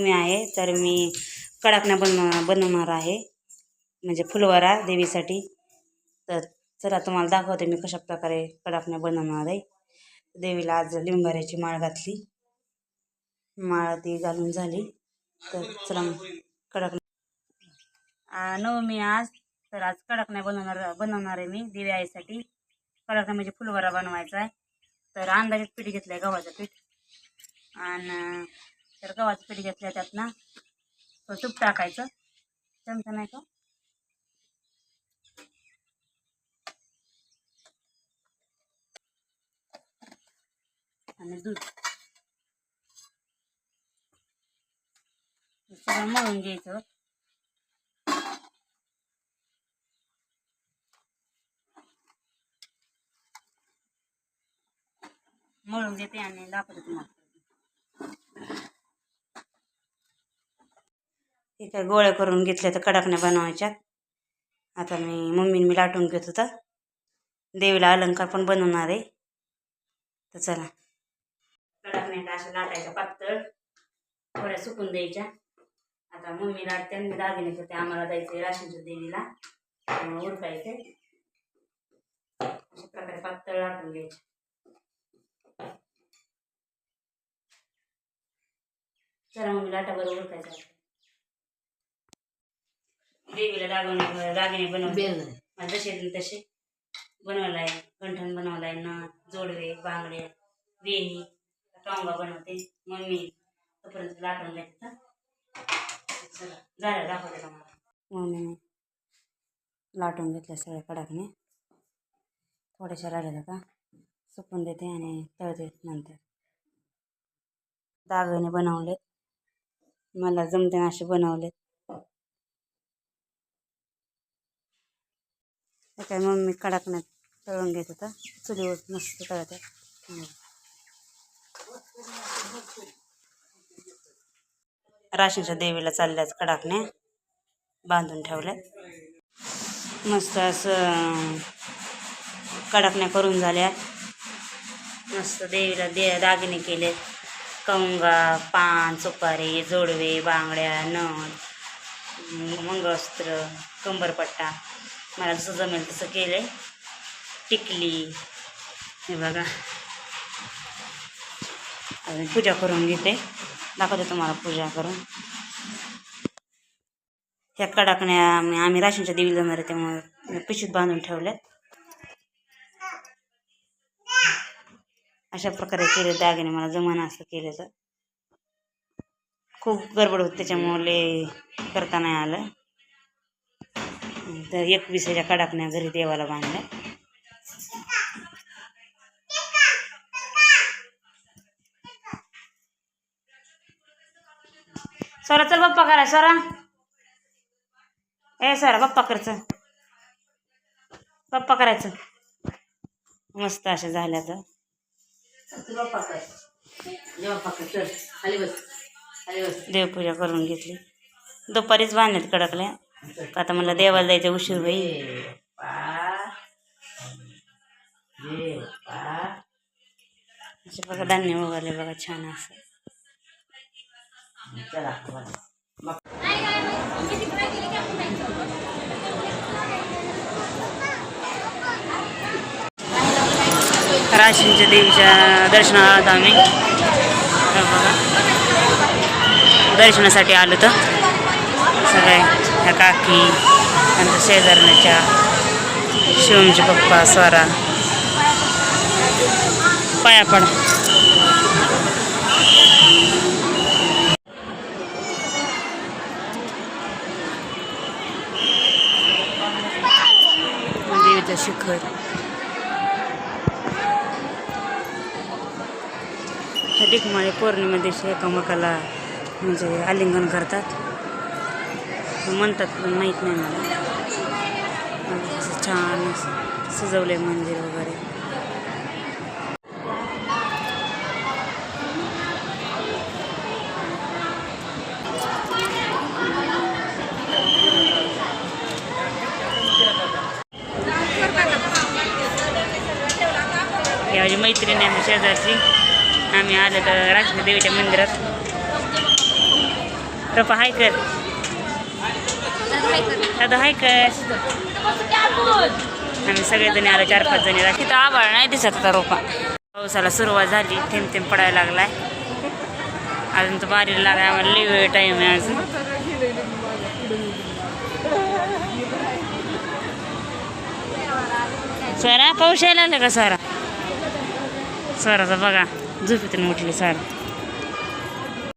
नवमी आहे तर मी कडाकणा बनव बनवणार आहे म्हणजे फुलवारा देवीसाठी. तर चला तुम्हाला दाखवते मी कशा प्रकारे कडाकण्या बनवणार आहे. देवीला आज लिंबाऱ्याची माळ घातली. माळ ती घालून झाली. तर चला मग नवमी आज तर आज कडकण्या बनवणार बनवणार आहे मी देवी आईसाठी. कडकण्या म्हणजे फुलवरा बनवायचा आहे. तर अंदाजे पीठ घेतलं आहे गव्हाचं पीठ. आणि तर गव्हाचं पीठ घेतलं त्यात ना तो तूप टाकायचं. चमचा नाही का? आणि दूध. सगळं मळून घ्यायचं. मळून घेते आणि दाखवते तुम्हाला. ठीक काय गोळ्या करून घेतल्या तर कडाकण्या बनवायच्यात. आता मी मम्मीने मी लाटून घेत होतं. देवीला अलंकार पण बनवणार आहे. तर चला. कडाकण्या अशा लाटायच्या पातळ थोड्या सुकून द्यायच्या. आता मम्मी लाटते आणि मी दागिने करते आम्हाला जायचं राशींच्या देवीला. त्यामुळे उरकायचे. अशा प्रकारे पातळ लाटून घ्यायचे. चला मम्मी लाटा बरोबर उरकायचं देवीला दागिने दागिने बनवले जसे तसे बनवलाय गंठण बनवलाय नथ जोडवे बांगडे वेणी टोंगा बनवते मम्मी तोपर्यंत लाटून घ्यायचं चला झालं दाखवते मला मम्मीने लाटून घेतल्या सगळ्या कडाकने. थोड्याशा राहिल्या का? सुकून देते आणि तळते नंतर. दागिने बनवलेत. मला जमते असे बनवलेत. हे काय मम्मी कडाकण्यात तळून घेत होता. चुलीवर मस्त तळते राशीच्या देवीला चालल्याच कडाकण्या बांधून ठेवल्यात. मस्त असं कडाकण्या करून झाल्या मस्त देवीला दे दागिने केले कंगा पान सुपारी जोडवे बांगड्या नळ मंगळसूत्र कंबरपट्टा. मला जसं जमेल तसं केलं आहे टिकली. हे बघा. पूजा करून घेते. दाखवते तुम्हाला पूजा करून. ह्या कडाकण्या आम्ही राशनच्या देवी जाणार आहे त्यामुळे पिशीत बांधून ठेवल्यात. अशा प्रकारे केले दागिने मला जमाना असं केलं तर खूप गडबड होती त्याच्यामुळे करता नाही आलं. तर एक विसाच्या कडाकण्या घरी देवाला बांधल्या. सरा चल बाप्पा करा सरा. ए सरा बाप्पा करायचं बाप्पा करायचं. मस्त अशा झाल्या तर. देवपूजा करून घेतली. दुपारीच बांधल्यात कडकल्या. आता म्हणलं देवाला जायचं उशीर होईल. असे बघा धान्य उगवले बघा छान असं. राशींच्या देवीच्या दर्शनाला आलो आम्ही. बघा. दर्शनासाठी आलो तर. सगळे. ह्या काकी नंतर शेजारण्याच्या शिवमचे पप्पा स्वरा पाया पड. देवीचं शिखर. ह्या डिकमाळे पौर्णिमा दिवशी एकामेकाला म्हणजे आलिंगन करतात. म्हणतात पण माहीत नाही मला. असं छान सजवलं आहे मंदिर वगैरे. या माझी मैत्रिणी आहे शेजारची. आम्ही आलो तर राष्ट्रदेवीच्या मंदिरात. रुपा आहे कर. दादा हाय काय आम्ही सगळेजणी आलो चार पाच जणी राहतो. तिथं आभाळ नाही दिसत आता रोपा. पावसाला सुरुवात झाली थेंब थेंब पडायला लागलाय. अजून तर बारीला लागला आम्हाला लई टाईम आहे अजून. स्वरा पाऊस यायला आला का सारा? स्वराचा बघा झोपेतून उठली सारा.